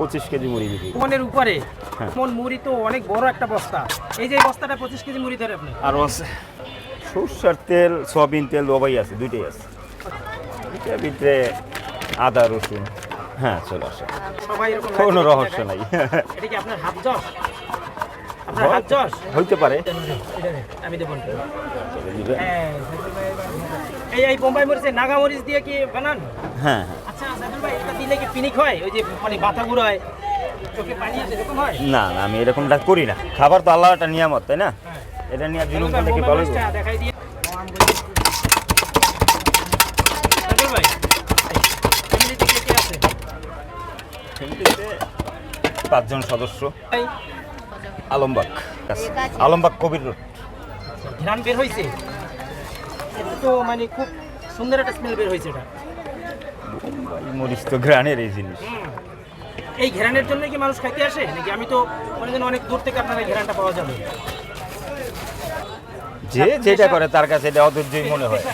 পঁচিশ কেজি মুড়ি বিক্রি। মনের উপরে। হ্যাঁ। মন মুড়ি তো অনেক বড় একটা বস্তা। এই যে বস্তাটা পঁচিশ কেজি মুড়ি ধরে আপনি আরও আছে। সরষার তেল সয়াবিন তেল সবাই আছে দুইটাই আছে। এটার ভিতরে আদা রসুন। হ্যাঁ চলে আসে। কোনো রহস্য নাই। এটা কি আপনার হাত আপনার হাত যশ হইতে পারে। আমি দেবো। হ্যাঁ, এই এই বোম্বাই মরিচে নাগা মরিচ দিয়ে কি বানান? হ্যাঁ হ্যাঁ। সাইদুল ভাই এটা দিলে কি পিনিক হয়? ওই যে মানে হয় হয়? না না আমি এরকমটা করি না। খাবার তো আল্লাহ একটা নিয়ামত তাই না? এটা নিয়ে জুলুম করলে কি ভালো পাঁচজন সদস্য। আলমবাগ আলমবাগ কবির রোড। ঘ্রাণ বের হয়েছে এটা তো মানে খুব সুন্দর একটা স্মেল বের হয়েছে এটা। মরিচ তো গ্রানের এই জিনিস। এই ঘেরানের জন্য কি মানুষ খাইতে আসে? নাকি আমি তো করেন অনেক দূর থেকে আপনার ঘেরানটা পাওয়া যাবে? যে যেটা করে তার কাছে এটা অধৈর্যই মনে হয়।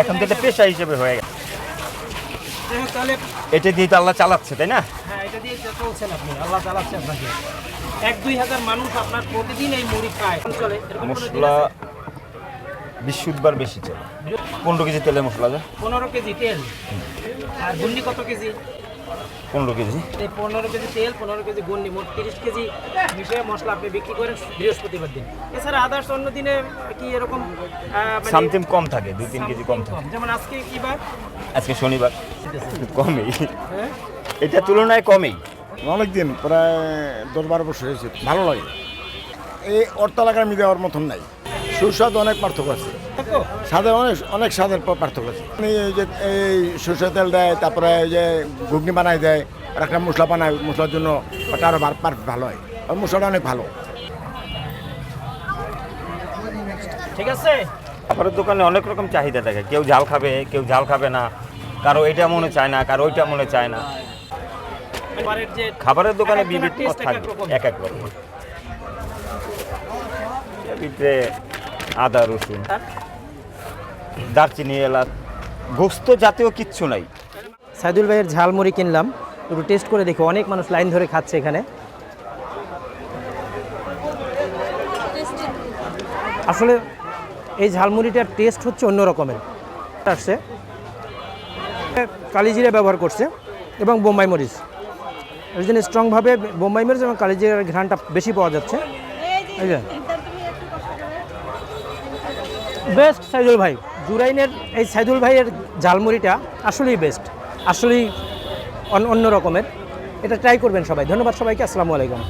এখন তো এটা পেশা হিসেবে হয়ে গেছে। তাহলে এটা দিয়ে তো আল্লাহ চালাচ্ছে তাই না? হ্যাঁ এটা দিয়ে চলছেন আপনি। আল্লাহ চালাচ্ছে আপনাকে। এক দুই হাজার মানুষ আপনার প্রতিদিন এই মুড়ি খায়। চলে এরকম কোনো দিন মশলা? বিশুদ্ধবার বেশি চলে পনেরো কেজি তেলের মশলা যা। পনেরো কেজি তেল? আর গুন্ডি কত কেজি? পনেরো কেজি। এই পনেরো কেজি তেল পনেরো কেজি গুন্ডি মোট তিরিশ কেজি মিশিয়ে মশলা আপনি বিক্রি করেন বৃহস্পতিবার দিন। এছাড়া আদার্স অন্য দিনে কি এরকম আহ, মানে সামথিং কম থাকে দুই তিন কেজি কম থাকে। যেমন আজকে কি বার? আজকে শনিবার। কমেই। হ্যাঁ? এটা তুলনায় কমেই। অনেক দিন প্রায় দশ বারো বছর হয়েছে। ভালো লাগে। এই অর্তালাকার আমি দেওয়ার মতন নাই। সুস্বাদ অনেক পার্থক্য আছে। দেখো স্বাদে অনেক অনেক স্বাদের পার্থক্য আছে। মানে এই যে এই সরষের তেল দেয় তারপরে এই যে ঘুগনি বানাই দেয় আর একটা মশলা বানায় মশলার জন্য ওটা আরও বার ভালো হয়। আর মশলাটা অনেক ভালো। ঠিক আছে? খাবারের দোকানে অনেক রকম চাহিদা থাকে। কেউ ঝাল খাবে কেউ ঝাল খাবে না। কারও এটা মনে চায় না কারও ওইটা মনে চায় না। খাবারের দোকানে বিবিধ taste এক এক রকম। আদা রসুন। দারচিনি এলাচ। গোস্ত জাতীয় কিচ্ছু নাই। সাইদুল ভাইয়ের ঝালমুড়ি কিনলাম। একটু টেস্ট করে দেখো অনেক মানুষ লাইন ধরে খাচ্ছে এখানে। আসলে এই ঝালমুড়িটার টেস্ট হচ্ছে অন্য রকমের। আসছে। কালিজিরা ব্যবহার করছে এবং বোম্বাই মরিচ। এর জন্য স্ট্রংভাবে বোম্বাই মরিচ এবং কালিজিরার ঘ্রাণটা বেশি পাওয়া যাচ্ছে। এই যে। বেস্ট সাইদুল ভাই। জুরাইনের এই সাইদুল ভাইয়ের ঝালমুড়িটা আসলেই বেস্ট, আসলেই অন্য রকমের। এটা ট্রাই করবেন সবাই। ধন্যবাদ সবাইকে, আসসালামু আলাইকুম।